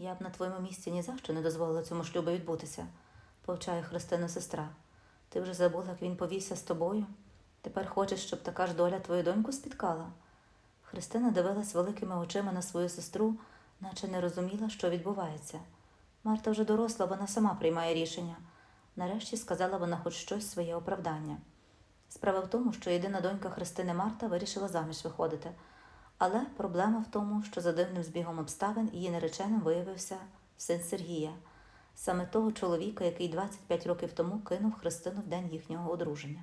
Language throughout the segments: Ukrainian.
Я б на твоєму місці ні за що не дозволила цьому шлюбу відбутися, повчає Христина сестра. Ти вже забула, як він повівся з тобою? Тепер хочеш, щоб така ж доля твою доньку спіткала? Христина дивилась великими очима на свою сестру, наче не розуміла, що відбувається. Марта вже доросла, вона сама приймає рішення. Нарешті сказала вона хоч щось своє оправдання. Справа в тому, що єдина донька Христини Марта вирішила заміж виходити. Але проблема в тому, що за дивним збігом обставин її нареченим виявився син Сергія, саме того чоловіка, який 25 років тому кинув Христину в день їхнього одруження.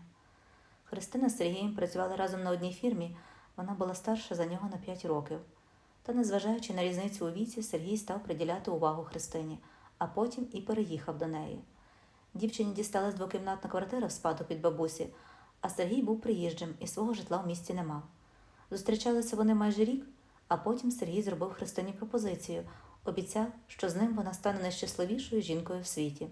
Христина з Сергієм працювали разом на одній фірмі, вона була старша за нього на 5 років. Та, незважаючи на різницю у віці, Сергій став приділяти увагу Христині, а потім і переїхав до неї. Дівчині дісталась двокімнатна квартира в спадок від бабусі, а Сергій був приїжджим і свого житла в місті не мав. Зустрічалися вони майже рік, а потім Сергій зробив Христині пропозицію, обіцяв, що з ним вона стане найщасливішою жінкою в світі.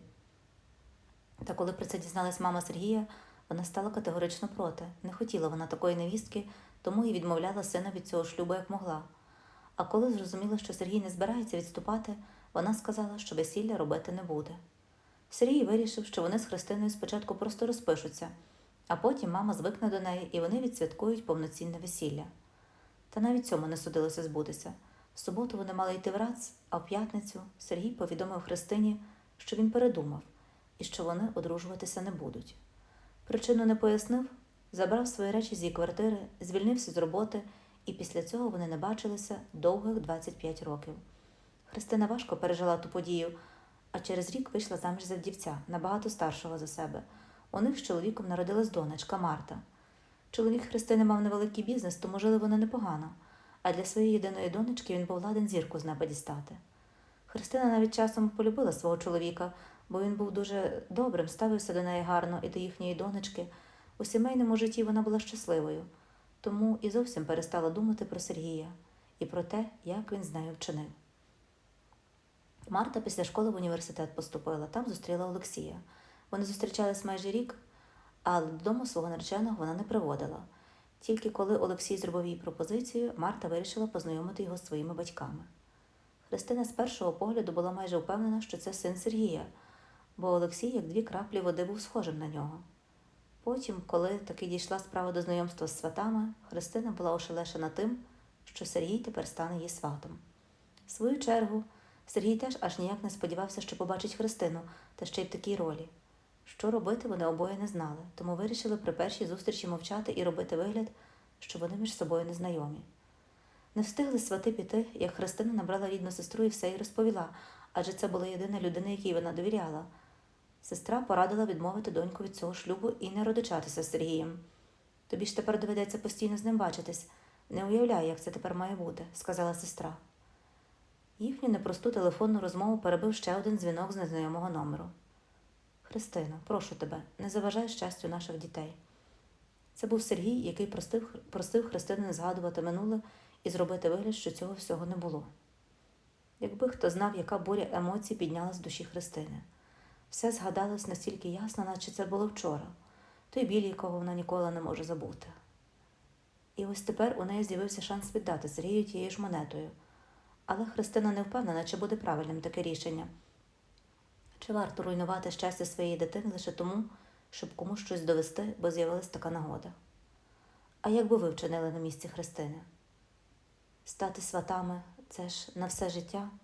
Та коли про це дізналась мама Сергія, вона стала категорично проти. Не хотіла вона такої невістки, тому і відмовляла сина від цього шлюбу як могла. А коли зрозуміла, що Сергій не збирається відступати, вона сказала, що весілля робити не буде. Сергій вирішив, що вони з Христиною спочатку просто розпишуться, а потім мама звикне до неї і вони відсвяткують повноцінне весілля. Та навіть цьому не судилося збутися. В суботу вони мали йти в Рац, а в п'ятницю Сергій повідомив Христині, що він передумав і що вони одружуватися не будуть. Причину не пояснив, забрав свої речі з її квартири, звільнився з роботи, і після цього вони не бачилися довгих 25 років. Христина важко пережила ту подію, а через рік вийшла заміж за вдівця, набагато старшого за себе. У них з чоловіком народилась донечка Марта. Чоловік Христини мав невеликий бізнес, тому жили вони непогано, а для своєї єдиної донечки він був ладен зірку з неба дістати. Христина навіть часом полюбила свого чоловіка, бо він був дуже добрим, ставився до неї гарно і до їхньої донечки. У сімейному житті вона була щасливою, тому і зовсім перестала думати про Сергія і про те, як він з нею вчинив. Марта після школи в університет поступила, там зустріла Олексія. Вони зустрічались майже рік, але додому свого нареченого вона не приводила. Тільки коли Олексій зробив їй пропозицію, Марта вирішила познайомити його з своїми батьками. Христина з першого погляду була майже впевнена, що це син Сергія, бо Олексій, як дві краплі води, був схожим на нього. Потім, коли таки дійшла справа до знайомства з сватами, Христина була ошелешена тим, що Сергій тепер стане її сватом. В свою чергу, Сергій теж аж ніяк не сподівався, що побачить Христину, та ще й в такій ролі. Що робити, вони обоє не знали, тому вирішили при першій зустрічі мовчати і робити вигляд, що вони між собою незнайомі. Не встигли свати піти, як Христина набрала рідну сестру і все їй розповіла, адже це була єдина людина, якій вона довіряла. Сестра порадила відмовити доньку від цього шлюбу і не родичатися з Сергієм. Тобі ж тепер доведеться постійно з ним бачитись. Не уявляю, як це тепер має бути, сказала сестра. Їхню непросту телефонну розмову перебив ще один дзвінок з незнайомого номеру. Христино, прошу тебе, не заважай щастю наших дітей. Це був Сергій, який простив, просив Христину не згадувати минуле і зробити вигляд, що цього всього не було. Якби хто знав, яка буря емоцій піднялась з душі Христини. Все згадалось настільки ясно, наче це було вчора, той біль, якого вона ніколи не може забути. І ось тепер у неї з'явився шанс віддати Сергію тією ж монетою. Але Христина не впевнена, чи буде правильним таке рішення. Чи варто руйнувати щастя своєї дитини лише тому, щоб комусь щось довести, бо з'явилась така нагода? А як би ви вчинили на місці Христини? Стати сватами це ж на все життя –